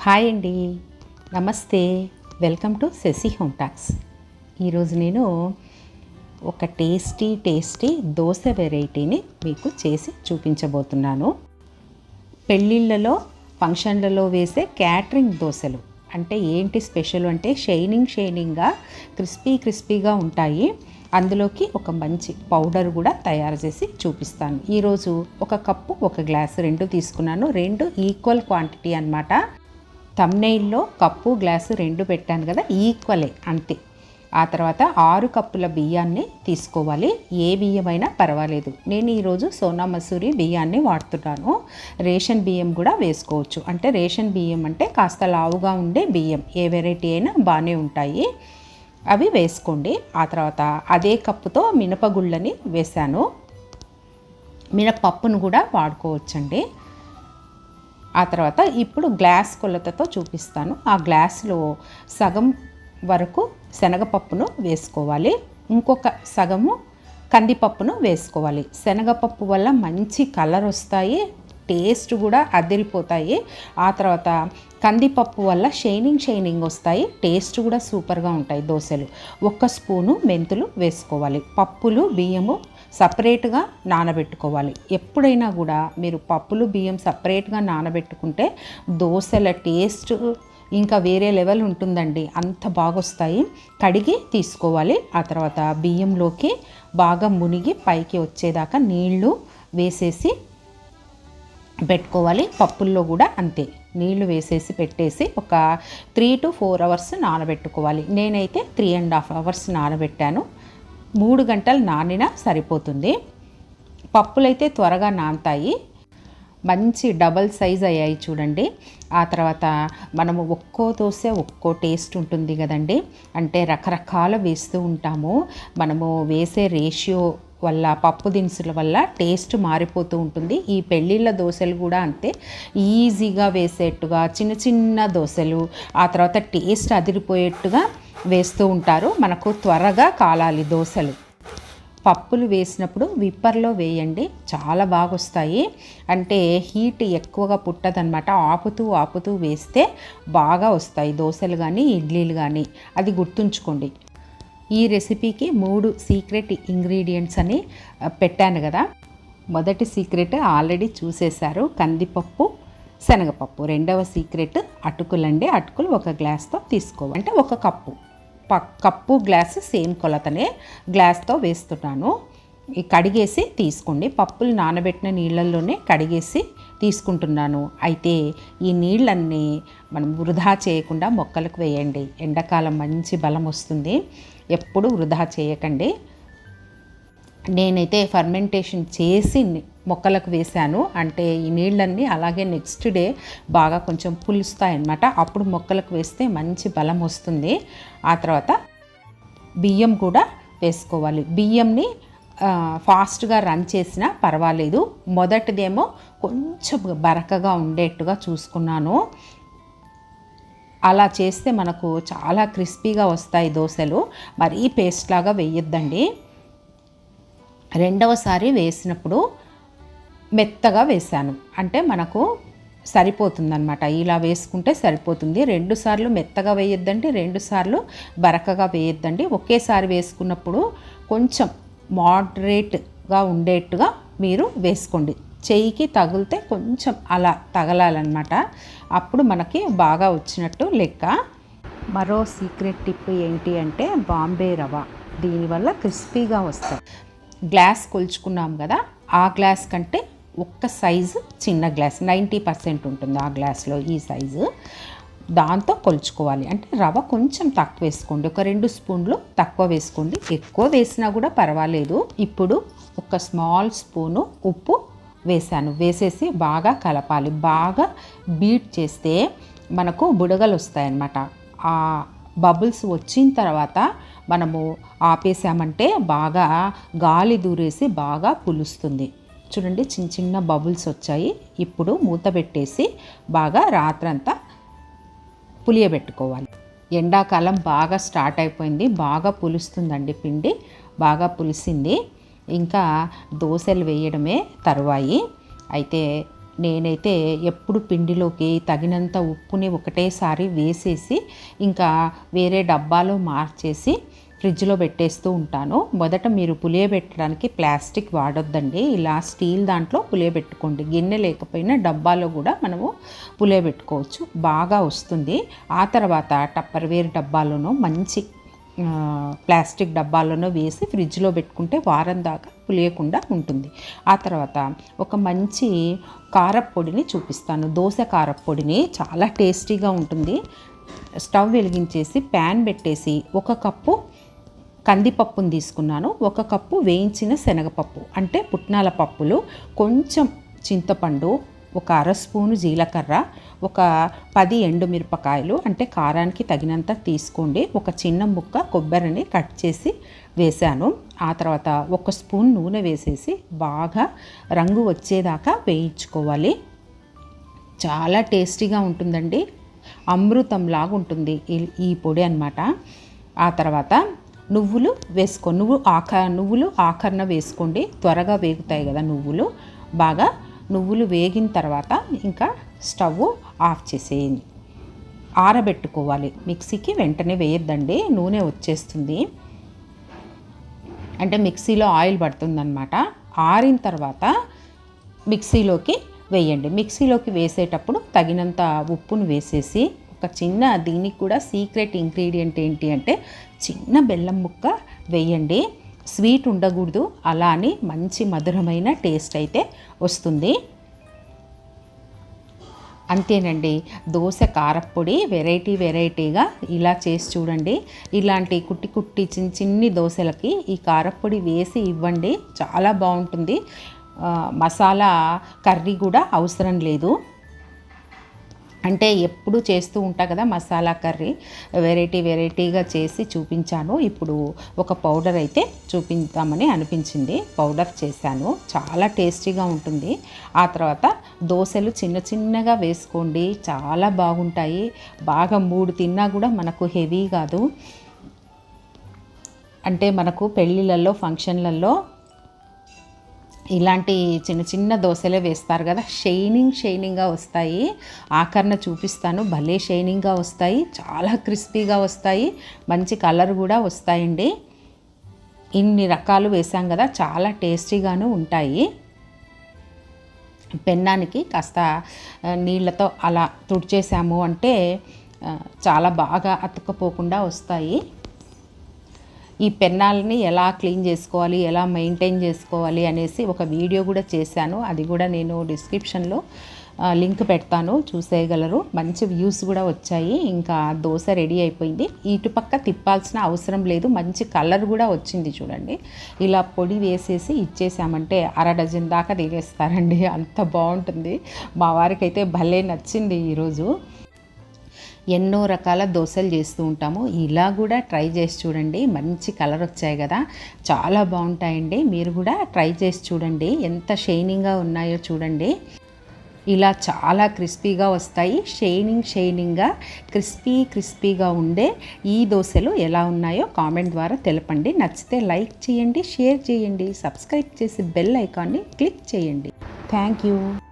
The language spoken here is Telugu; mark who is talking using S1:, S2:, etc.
S1: హాయ్ అండి. నమస్తే. Welcome to Sashi home talks. ఈరోజు నేను ఒక టేస్టీ టేస్టీ దోశ వెరైటీని మీకు చేసి చూపించబోతున్నాను. పెళ్ళిళ్ళలో ఫంక్షన్లలో వేసే క్యాటరింగ్ దోశలు. అంటే ఏంటి స్పెషల్ అంటే షైనింగ్ షైనింగ్గా క్రిస్పీ క్రిస్పీగా ఉంటాయి. అందులోకి ఒక మంచి పౌడర్ కూడా తయారు చేసి చూపిస్తాను. ఈరోజు ఒక కప్పు ఒక గ్లాస్ రెండు తీసుకున్నాను. రెండు ఈక్వల్ క్వాంటిటీ అనమాట తమ్నెయిల్లో కప్పు గ్లాసు రెండు పెట్టాను కదా ఈక్వలే అంతే. ఆ తర్వాత ఆరు కప్పుల బియ్యాన్ని తీసుకోవాలి. ఏ బియ్యమైనా పర్వాలేదు. నేను ఈరోజు సోనా మసూరి బియ్యాన్ని వాడుతున్నాను. రేషన్ బియ్యం కూడా వేసుకోవచ్చు. అంటే రేషన్ బియ్యం అంటే కాస్త లావుగా ఉండే బియ్యం. ఏ వెరైటీ అయినా బాగానే ఉంటాయి. అవి వేసుకోండి. ఆ తర్వాత అదే కప్పుతో మినపగుళ్ళని వేశాను. మినపప్పును కూడా వాడుకోవచ్చండి. ఆ తర్వాత ఇప్పుడు గ్లాస్ కొలతతో చూపిస్తాను. ఆ గ్లాసులో సగం వరకు శనగపప్పును వేసుకోవాలి. ఇంకొక సగము కందిపప్పును వేసుకోవాలి. శనగపప్పు వల్ల మంచి కలర్ వస్తాయి టేస్ట్ కూడా అదిరిపోతాయి. ఆ తర్వాత కందిపప్పు వల్ల షైనింగ్ షైనింగ్ వస్తాయి టేస్ట్ కూడా సూపర్గా ఉంటాయి దోశలు. ఒక్క స్పూను మెంతులు వేసుకోవాలి. పప్పులు బియ్యము సపరేట్గా నానబెట్టుకోవాలి. ఎప్పుడైనా కూడా మీరు పప్పులు బియ్యం సపరేట్గా నానబెట్టుకుంటే దోశల టేస్ట్ ఇంకా వేరే లెవెల్ ఉంటుందండి. అంత బాగొస్తాయి. కడిగి తీసుకోవాలి. ఆ తర్వాత బియ్యంలోకి బాగా మునిగి పైకి వచ్చేదాకా నీళ్ళు వేసేసి పెట్టుకోవాలి. పప్పుల్లో కూడా అంతే. నీళ్ళు వేసేసి పెట్టేసి ఒక త్రీ టు ఫోర్ అవర్స్ నానబెట్టుకోవాలి. నేనైతే త్రీ అండ్ హాఫ్ అవర్స్ నానబెట్టాను. మూడు గంటలు నానినా సరిపోతుంది. పప్పులైతే త్వరగా నానతాయి. మంచి డబల్ సైజ్ అయ్యాయి చూడండి. ఆ తర్వాత మనము ఒక్కో దోశ ఒక్కో టేస్ట్ ఉంటుంది కదండి. అంటే రకరకాల వేస్తూ ఉంటాము. మనము వేసే రేషియో వల్ల పప్పు దినుసుల వల్ల టేస్ట్ మారిపోతూ ఉంటుంది. ఈ పెళ్ళిళ్ళ దోశలు కూడా అంతే. ఈజీగా వేసేట్టుగా చిన్న చిన్న దోశలు ఆ తర్వాత టేస్ట్ అదిరిపోయేట్టుగా వేస్తూ ఉంటారు. మనకు త్వరగా కాలాలి దోశలు. పప్పులు వేసినప్పుడు విప్పర్లో వేయండి. చాలా బాగా వస్తాయి అంటే హీట్ ఎక్కువగా పుట్టదనమాట ఆపుతూ ఆపుతూ వేస్తే బాగా వస్తాయి దోశలు కానీ ఇడ్లీలు కానీ అది గుర్తుంచుకోండి. ఈ రెసిపీకి మూడు సీక్రెట్ ఇంగ్రీడియంట్స్ అని పెట్టాను కదా. మొదటి సీక్రెట్ ఆల్రెడీ చూసేశారు. కందిపప్పు శనగపప్పు. రెండవ సీక్రెట్ అటుకులండి. అటుకులు ఒక గ్లాస్తో తీసుకోవాలి. అంటే ఒక కప్పు. కప్పు గ్లాస్ సేమ్ కొలతనే గ్లాస్తో వేస్తున్నాను. ఈ కడిగేసి తీసుకోండి. పప్పులు నానబెట్టిన నీళ్ళల్లోనే కడిగేసి తీసుకుంటున్నాను. అయితే ఈ నీళ్ళన్నీ మనం వృధా చేయకుండా మొక్కలకు వేయండి. ఎండాకాలం మంచి బలం వస్తుంది. ఎప్పుడు వృధా చేయకండి. నేనైతే ఫర్మెంటేషన్ చేసి మొక్కలకు వేశాను. అంటే ఈ నీళ్ళన్నీ అలాగే నెక్స్ట్ డే బాగా కొంచెం పులుస్తాయన్నమాట. అప్పుడు మొక్కలకు వేస్తే మంచి బలం వస్తుంది. ఆ తర్వాత బియ్యం కూడా వేసుకోవాలి. బియ్యంని ఫాస్ట్గా రన్ చేసినా పర్వాలేదు. మొదటిదేమో కొంచెం బరకగా ఉండేట్టుగా చూసుకున్నాను. అలా చేస్తే మనకు చాలా క్రిస్పీగా వస్తాయి దోశలు. మరీ పేస్ట్ లాగా వేయొద్దండి. రెండవసారి వేసినప్పుడు మెత్తగా వేశాను. అంటే మనకు సరిపోతుందన్నమాట. ఇలా వేసుకుంటే సరిపోతుంది. రెండు సార్లు మెత్తగా వేయొద్దండి రెండు సార్లు బరకగా వేయొద్దండి. ఒకేసారి వేసుకున్నప్పుడు కొంచెం మోడరేట్గా ఉండేట్టుగా మీరు వేసుకోండి. చెయ్యికి తగిలితే కొంచెం అలా తగలాలన్నమాట. అప్పుడు మనకి బాగా వచ్చినట్టు లెక్క. మరో సీక్రెట్ టిప్ ఏంటి అంటే బాంబే రవ దీనివల్ల క్రిస్పీగా వస్తాయి. గ్లాస్ కొలుచుకున్నాం కదా ఆ గ్లాస్ కంటే ఒక్క సైజు చిన్న గ్లాస్ నైంటీ పర్సెంట్ ఉంటుంది ఆ గ్లాస్లో ఈ సైజు. దాంతో కొలుచుకోవాలి. అంటే రవ కొంచెం తక్కువ వేసుకోండి. ఒక రెండు స్పూన్లు తక్కువ వేసుకోండి. ఎక్కువ వేసినా కూడా పర్వాలేదు. ఇప్పుడు ఒక స్మాల్ స్పూను ఉప్పు వేసాను వేసేసి బాగా కలపాలి. బాగా బీట్ చేస్తే మనకు బుడగలు వస్తాయన్నమాట. ఆ బబుల్స్ వచ్చిన తర్వాత మనము ఆపేసామంటే బాగా గాలి దూరేసి బాగా పులుస్తుంది చూడండి చిన్న చిన్న బబుల్స్ వచ్చాయి. ఇప్పుడు మూత పెట్టేసి బాగా రాత్రంతా పులియబెట్టుకోవాలి. ఎండాకాలం బాగా స్టార్ట్ అయిపోయింది. బాగా పులుస్తుందండి పిండి. బాగా పులిసింది. ఇంకా దోశలు వేయడమే తరువాయి. అయితే నేనైతే ఎప్పుడు పిండిలోకి తగినంత ఉప్పుని ఒకటేసారి వేసేసి ఇంకా వేరే డబ్బాలో మార్చేసి ఫ్రిడ్జ్లో పెట్టేస్తూ ఉంటాను. మొదట మీరు పులియబెట్టడానికి ప్లాస్టిక్ వాడొద్దండి. ఇలా స్టీల్ దాంట్లో పులియబెట్టుకోండి గిన్నె లేకపోయినా డబ్బాలో కూడా మనము పులియబెట్టుకోవచ్చు బాగా వస్తుంది. ఆ తర్వాత టప్పర్వేర్ డబ్బాలోనూ మంచి ప్లాస్టిక్ డబ్బాలోనో వేసి ఫ్రిడ్జ్లో పెట్టుకుంటే వారం దాకా పులియకుండా ఉంటుంది. ఆ తర్వాత ఒక మంచి కారప్పొడిని చూపిస్తాను. దోశ కారప్పొడిని చాలా టేస్టీగా ఉంటుంది. స్టవ్ వెలిగించేసి ప్యాన్ పెట్టేసి ఒక కప్పు కందిపప్పును తీసుకున్నాను. ఒక కప్పు వేయించిన శనగపప్పు అంటే పుట్నాల పప్పులు కొంచెం చింతపండు ఒక అర స్పూను జీలకర్ర ఒక పది ఎండుమిరపకాయలు అంటే కారానికి తగినంత తీసుకోండి. ఒక చిన్న ముక్క కొబ్బరిని కట్ చేసి వేశాను. ఆ తర్వాత ఒక స్పూన్ నూనె వేసేసి బాగా రంగు వచ్చేదాకా వేయించుకోవాలి. చాలా టేస్టీగా ఉంటుందండి. అమృతంలాగా ఉంటుంది ఈ పొడి అనమాట ఆ తర్వాత నువ్వులు వేసుకో నువ్వు ఆఖ నువ్వులు ఆఖరణ వేసుకోండి. త్వరగా వేగుతాయి కదా నువ్వులు. బాగా నువ్వులు వేగిన తర్వాత ఇంకా స్టవ్ ఆఫ్ చేసేయండి. ఆరబెట్టుకోవాలి. మిక్సీకి వెంటనే వేయద్దండి. నూనె వచ్చేస్తుంది. అంటే మిక్సీలో ఆయిల్ పడుతుందన్నమాట. ఆరిన తర్వాత మిక్సీలోకి వేయండి. మిక్సీలోకి వేసేటప్పుడు తగినంత ఉప్పును వేసేసి ఒక చిన్న దీనికి కూడా సీక్రెట్ ఇంగ్రీడియంట్ ఏంటి అంటే చిన్న బెల్లం ముక్క వేయండి. స్వీట్ ఉండకూడదు. అలా అని మంచి మధురమైన టేస్ట్ అయితే వస్తుంది. అంతేనండి. దోశ కారప్పొడి వెరైటీ వెరైటీగా ఇలా చేసి చూడండి. ఇలాంటి కుట్టి కుట్టి చిన్న చిన్ని దోశలకి ఈ కారప్పొడి వేసి ఇవ్వండి. చాలా బాగుంటుంది. మసాలా కర్రీ కూడా అవసరం లేదు. అంటే ఎప్పుడు చేస్తూ ఉంటా కదా మసాలా కర్రీ. వెరైటీ వెరైటీగా చేసి చూపించాను. ఇప్పుడు ఒక పౌడర్ అయితే చూపించామని అనిపించింది. పౌడర్ చేశాను. చాలా టేస్టీగా ఉంటుంది. ఆ తర్వాత దోశలు చిన్న చిన్నగా వేసుకోండి. చాలా బాగుంటాయి. బాగా మూడు తిన్నా కూడా మనకు హెవీ కాదు. అంటే మనకు పెళ్ళిళ్ళల్లో ఫంక్షన్లలో ఇలాంటి చిన్న చిన్న దోశలే వేస్తారు కదా. షైనింగ్ షైనింగ్గా వస్తాయి. ఆకరణ చూపిస్తాను. భలే షైనింగ్గా వస్తాయి. చాలా క్రిస్పీగా వస్తాయి. మంచి కలర్ కూడా వస్తాయండి. ఇన్ని రకాలు వేసాం కదా. చాలా టేస్టీగాను ఉంటాయి. పెన్నానికి కాస్త నీళ్ళతో అలా తుడిచేసాము అంటే చాలా బాగా అతుక్కపోకుండా వస్తాయి. ఈ పెన్నాలని ఎలా క్లీన్ చేసుకోవాలి ఎలా మెయింటైన్ చేసుకోవాలి అనేసి ఒక వీడియో కూడా చేశాను. అది కూడా నేను డిస్క్రిప్షన్లో లింక్ పెడతాను చూసేయగలరు. మంచి వ్యూస్ కూడా వచ్చాయి. ఇంకా దోశ రెడీ అయిపోయింది. ఇటుపక్క తిప్పాల్సిన అవసరం లేదు. మంచి కలర్ కూడా వచ్చింది చూడండి. ఇలా పొడి వేసేసి ఇచ్చేసామంటే అర డజన్ దాకా తినేస్తారండి. అంత బాగుంటుంది. మా వారికి అయితే భలే నచ్చింది ఈరోజు. ఎన్నో రకాల దోశలు చేస్తూ ఉంటాము. ఇలా కూడా ట్రై చేసి చూడండి. మంచి కలర్ వచ్చాయి కదా. చాలా బాగుంటాయండి. మీరు కూడా ట్రై చేసి చూడండి. ఎంత షైనింగ్గా ఉన్నాయో చూడండి. ఇలా చాలా క్రిస్పీగా వస్తాయి. షైనింగ్ షైనింగ్గా క్రిస్పీ క్రిస్పీగా ఉండే ఈ దోశలు ఎలా ఉన్నాయో కామెంట్ ద్వారా తెలపండి. నచ్చితే లైక్ చేయండి షేర్ చేయండి సబ్స్క్రైబ్ చేసి బెల్ ఐకాన్ని క్లిక్ చేయండి. Thank you.